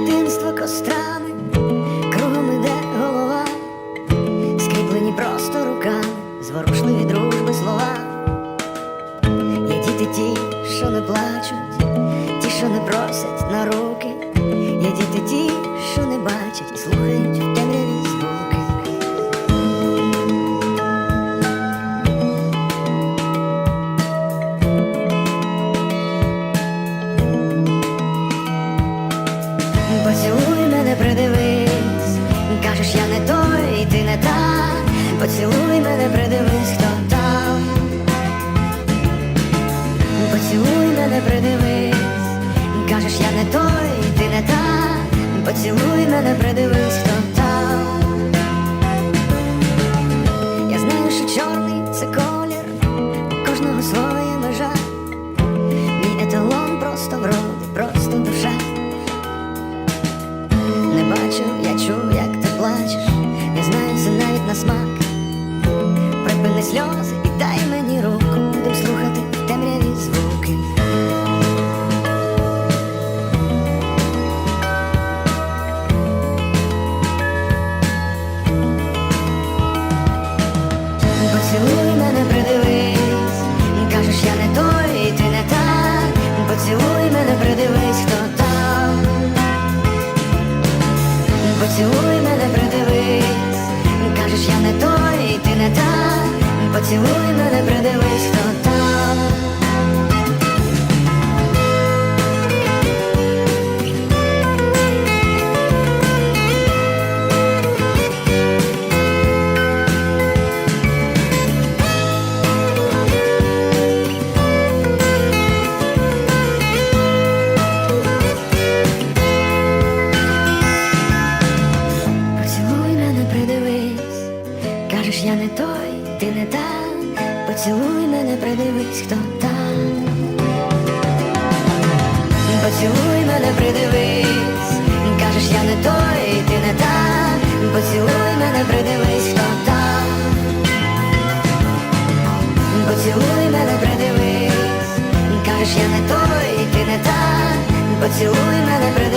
дитинство кострами, кругом іде голова, скріплені просто руками, зворушливі дружби слова. Є діти ті, що не плачуть, ті, що не просять на руки. Поцілуй мене, придивись, хто там. Поцілуй мене, придивись, кажеш, я не той, ти не та. Поцілуй мене, придивись, кажеш, я не той, і ти не та. Поцілуй мене, придивись, хто там. Поцілуй мене, придивись, кажеш, я не той, і ти не та. Поцілуй мене, придивись, хто там. Я не той, ти не та. Поцілуй мене, придивись, хто там. Поцілуй мене, придивись, кажеш, я не той, ти не та. Поцілуй мене, придивись, хто там. Поцілуй мене, придивись, кажеш, я не той, ти не та. Поцілуй мене, придивись.